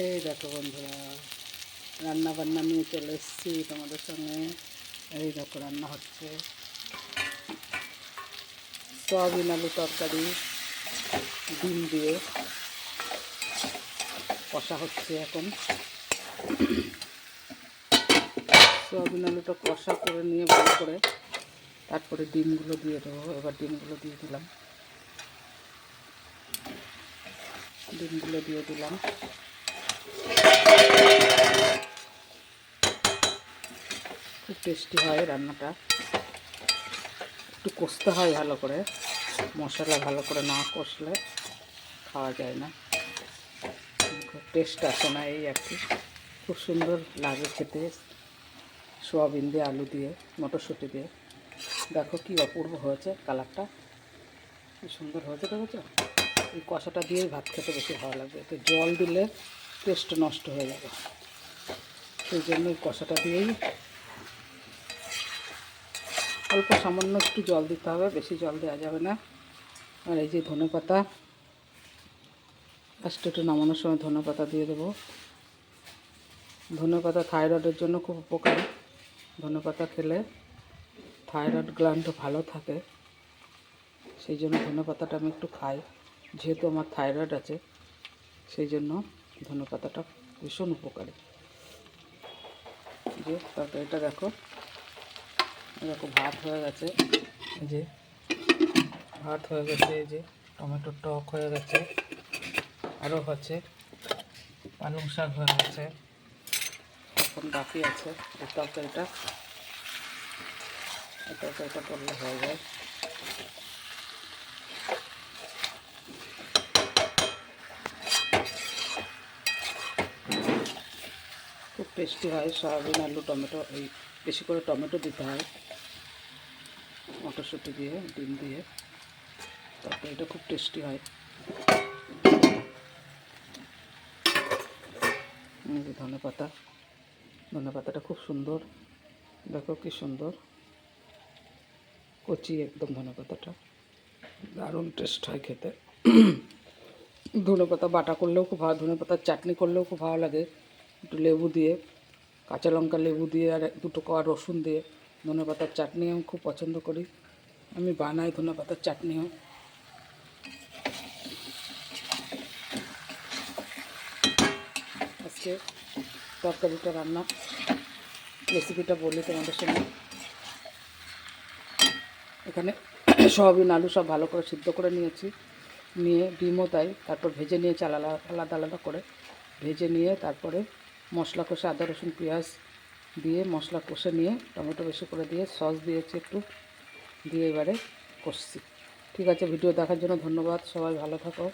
এই দেখো বন্ধুরা রান্না বান্না নিয়ে চলে এসেছি তোমাদের সঙ্গে। এই দেখো রান্না হচ্ছে। সয়াবিন আলু তরকারি, ডিম দিয়ে কষা হচ্ছে এখন। সয়াবিন আলুটা কষা করে নিয়ে ভালো করে তারপরে ডিমগুলো দিয়ে দেবো। এবার ডিমগুলো দিয়ে দিলাম। ডিমগুলো দিয়ে দিলাম। খুব টেস্টি হয় রান্নাটা। একটু কষতে হয় ভালো করে। মশলা ভালো করে না কষলে খাওয়া যায় না। টেস্ট আসে না এই আর কি। খুব সুন্দর লাগে খেতে সোয়াবিন দিয়ে, আলু দিয়ে, মটরশুঁটি দিয়ে। দেখো কি অপূর্ব হয়েছে কালারটা। কি সুন্দর হয়েছে, দেখেছ? এই কষাটা দিয়েই ভাত খেতে বেশি ভালো লাগবে। তো জল দিলে টেস্ট নষ্ট হয়ে যাবে। সেই জন্য কষাটা দিয়েই অল্প সামান্য একটু জল দিতে হবে, বেশি জল দেওয়া যাবে না। আর এই যে ধনে পাতা লাস্টে একটু নামানোর সময় ধনে পাতা দিয়ে দেবো। ধনে পাতা থাইরয়েডের জন্য খুব উপকারী। ধনে পাতা খেলে থাইরয়েড গ্ল্যান্ড ভালো থাকে। সেই জন্য ধনে পাতাটা আমি একটু খাই, যেহেতু আমার থাইরয়েড আছে, সেই জন্য ধনে পাতাটা ভীষণ উপকারী। যে তরকারিটা দেখো দেখো ভাত হয়ে গেছে। যে ভাত হয়ে গেছে যে টমেটো টক হয়ে গেছে, আরও হচ্ছে পালং শাক হয়ে গেছে। এখন বাকি আছে এই তরকারিটা। তরকারিটা করলে হয়ে যায়। টেস্টি হয়, সয়াবিন, আলু, টমেটো, এই বেশি করে টমেটো দিতে হয়। মটরশুঁটি দিয়ে, ডিম দিয়ে। তারপরে এটা খুব টেস্টি হয়। ধনে পাতা। ধনে পাতাটা খুব সুন্দর। দেখো কি সুন্দর। কচি একদম ধনে পাতাটা। দারুণ টেস্ট হয় খেতে। ধনে পাতা বাটা করলেও খুব ভালো, ধনে পাতার চাটনি করলেও খুব ভালো লাগে। একটু লেবু দিয়ে, কাঁচা লঙ্কা লেবু দিয়ে আর দুটো কোয়া রসুন দিয়ে ধনে পাতার চাটনি আমি খুব পছন্দ করি। আমি বানাই ধনে পাতার চাটনিও। আজকে তরকারিটা রান্না রেসিপিটা বলি তোমাদের সঙ্গে। এখানে সয়াবিন আলু সব ভালো করে সিদ্ধ করে নিয়েছি। নিয়ে ডিমও তাই, তারপর ভেজে নিয়েছি আলাদা আলাদা আলাদা করে। ভেজে নিয়ে তারপরে মশলা কষে আদা, রসুন, পেঁয়াজ দিয়ে মশলা কষে নিয়ে টমেটো বেশি করে দিয়ে সস দিয়েছি একটু, দিয়ে এবারে কষছি। ঠিক আছে, ভিডিও দেখার জন্য ধন্যবাদ। সবাই ভালো থাকো।